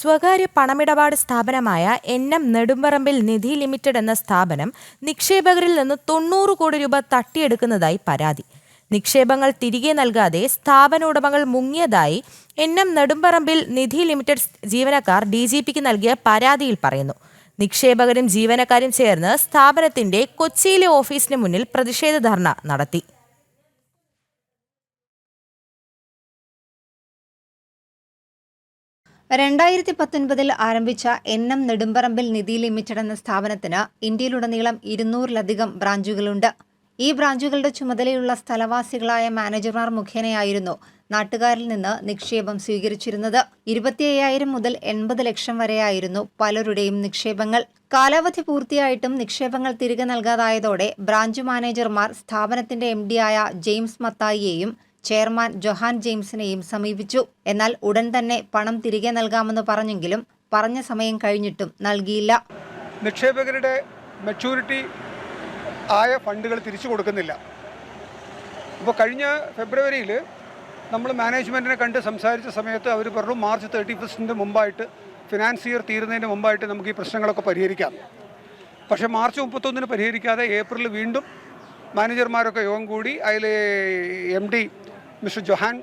സ്വകാര്യ പണമിടപാട് സ്ഥാപനമായ N M Nedumparambil Nidhi limited എന്ന സ്ഥാപനം നിക്ഷേപകരിൽ നിന്ന് തൊണ്ണൂറ് കോടി രൂപ തട്ടിയെടുക്കുന്നതായി പരാതി. നിക്ഷേപങ്ങൾ തിരികെ നൽകാതെ സ്ഥാപന ഉടമകൾ മുങ്ങിയതായി N M Nedumparambil Nidhi limited ജീവനക്കാർ ഡി ജി പിക്ക് നൽകിയ പരാതിയിൽ പറയുന്നു. നിക്ഷേപകരും ജീവനക്കാരും ചേർന്ന് സ്ഥാപനത്തിന്റെ കൊച്ചിയിലെ ഓഫീസിന് മുന്നിൽ പ്രതിഷേധ ധർണ നടത്തി. രണ്ടായിരത്തി പത്തൊൻപതിൽ ആരംഭിച്ച N M Nedumparambil Nidhi limited എന്ന സ്ഥാപനത്തിന് ഇന്ത്യയിലുടനീളം ഇരുന്നൂറിലധികം ബ്രാഞ്ചുകളുണ്ട്. ഈ ബ്രാഞ്ചുകളുടെ ചുമതലയുള്ള സ്ഥലവാസികളായ മാനേജർമാർ മുഖേനയായിരുന്നു നാട്ടുകാരിൽ നിന്ന് നിക്ഷേപം സ്വീകരിച്ചിരുന്നത്. ഇരുപത്തി അയ്യായിരം മുതൽ എൺപത് ലക്ഷം വരെയായിരുന്നു പലരുടെയും നിക്ഷേപങ്ങൾ. കാലാവധി പൂർത്തിയായിട്ടും നിക്ഷേപങ്ങൾ തിരികെ നൽകാതായതോടെ ബ്രാഞ്ച് മാനേജർമാർ സ്ഥാപനത്തിന്റെ എം ആയ ജെയിംസ് മത്തായിയെയും ചെയർമാൻ ജൊഹാൻ ജെയിംസിനെയും സമീപിച്ചു. എന്നാൽ ഉടൻ തന്നെ പണം തിരികെ നൽകാമെന്ന് പറഞ്ഞെങ്കിലും പറഞ്ഞ സമയം കഴിഞ്ഞിട്ടും നൽകിയില്ല. നിക്ഷേപകരുടെ മെച്ചൂരിറ്റി ആയ ഫണ്ടുകൾ തിരിച്ചു കൊടുക്കുന്നില്ല. അപ്പോൾ കഴിഞ്ഞ ഫെബ്രുവരിയിൽ നമ്മൾ മാനേജ്മെന്റിനെ കണ്ട് സംസാരിച്ച സമയത്ത് അവർ പറഞ്ഞു മാർച്ച് തേർട്ടി ഫസ്റ്റിന്റെ മുമ്പായിട്ട് ഫിനാൻസ് ഇയർ തീരുന്നതിന് മുമ്പായിട്ട് നമുക്ക് ഈ പ്രശ്നങ്ങളൊക്കെ പരിഹരിക്കാം. പക്ഷെ മാർച്ച് മുപ്പത്തൊന്നിന് പരിഹരിക്കാതെ ഏപ്രിൽ വീണ്ടും മാനേജർമാരൊക്കെ യോഗം കൂടി അതിൽ എം ഡി മിസ്റ്റർ ജൊഹാൻ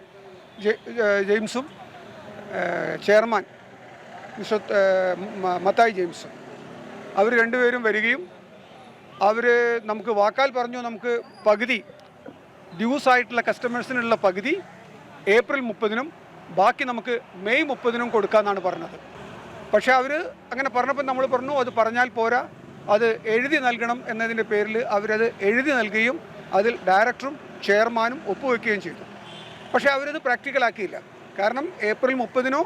ജെയിംസും ചെയർമാൻ മിസ്റ്റർ മത്തായി ജെയിംസും. അവർ രണ്ടുപേരും വരികയും അവർ നമുക്ക് വാക്കാൽ പറഞ്ഞു നമുക്ക് പകുതി ഡ്യൂസ് ആയിട്ടുള്ള കസ്റ്റമേഴ്സിനുള്ള പകുതി ഏപ്രിൽ മുപ്പതിനും ബാക്കി നമുക്ക് മെയ് മുപ്പതിനും കൊടുക്കാമെന്നാണ് പറഞ്ഞത്. പക്ഷേ അവർ അങ്ങനെ പറഞ്ഞപ്പോൾ നമ്മൾ പറഞ്ഞു അത് പറഞ്ഞാൽ പോരാ അത് എഴുതി നൽകണം എന്നതിന്റെ പേരിൽ അവരത് എഴുതി നൽകുകയും അതിൽ ഡയറക്ടറും ചെയർമാനും ഒപ്പുവെക്കുകയും ചെയ്തു. പക്ഷേ അവരത് പ്രാക്ടിക്കലാക്കിയില്ല കാരണം ഏപ്രിൽ മുപ്പതിനോ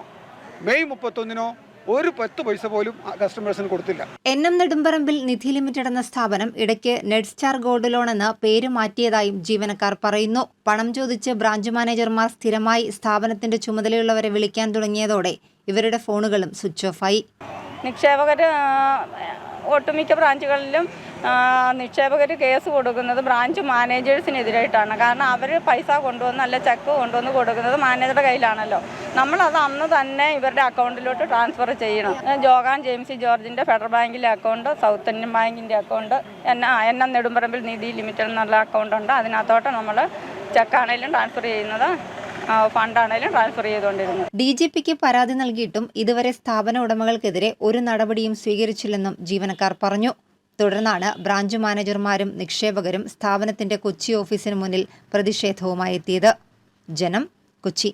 മെയ് മുപ്പത്തൊന്നിനോ ഒരു പത്ത് പൈസ പോലും കസ്റ്റമേഴ്സിന് കൊടുത്തില്ല. N M Nedumparambil Nidhi limited എന്ന സ്ഥാപനം ഇടയ്ക്ക് നെഡ് സ്റ്റാർ ഗോൾഡ് ലോൺ എന്ന പേര് മാറ്റിയതായും ജീവനക്കാർ പറയുന്നു. പണം ചോദിച്ച് ബ്രാഞ്ച് മാനേജർമാർ സ്ഥിരമായി സ്ഥാപനത്തിന്റെ ചുമതലയുള്ളവരെ വിളിക്കാൻ തുടങ്ങിയതോടെ ഇവരുടെ ഫോണുകളും സ്വിച്ച് ഓഫായി നിക്ഷേപകർ ഒട്ടുമിക്ക ബ്രാഞ്ചുകളിലും നിക്ഷേപകർ കേസ് കൊടുക്കുന്നത് ബ്രാഞ്ച് മാനേജേഴ്സിനെതിരായിട്ടാണ് കാരണം അവർ പൈസ കൊണ്ടുവന്ന് അല്ല ചെക്ക് കൊണ്ടുവന്ന് കൊടുക്കുന്നത് മാനേജറുടെ കയ്യിലാണല്ലോ. നമ്മളത് അന്ന് തന്നെ ഇവരുടെ അക്കൗണ്ടിലോട്ട് ട്രാൻസ്ഫർ ചെയ്യണം. ജോഗാൻ ജെയിംസി ജോർജിന്റെ ഫെഡറൽ ബാങ്കിലെ അക്കൗണ്ട് സൗത്ത് ഇന്ത്യൻ ബാങ്കിന്റെ അക്കൗണ്ട് എന്ന N M Nedumparambil Nidhi limited എന്നുള്ള അക്കൗണ്ട് ഉണ്ട്. അതിനകത്തോട്ട് നമ്മൾ ചെക്കാണേലും ട്രാൻസ്ഫർ ചെയ്യുന്നത് ഫണ്ടാണേലും ട്രാൻസ്ഫർ ചെയ്തുകൊണ്ടിരുന്നത്. ഡി ജി പിക്ക് പരാതി നൽകിയിട്ടും ഇതുവരെ സ്ഥാപന ഉടമകൾക്കെതിരെ ഒരു നടപടിയും സ്വീകരിച്ചില്ലെന്നും ജീവനക്കാർ പറഞ്ഞു. തുടർന്നാണ് ബ്രാഞ്ച് മാനേജർമാരും നിക്ഷേപകരും സ്ഥാപനത്തിന്റെ കൊച്ചി ഓഫീസിന് മുന്നിൽ പ്രതിഷേധവുമായി എത്തിയത്. ജനം കൊച്ചി.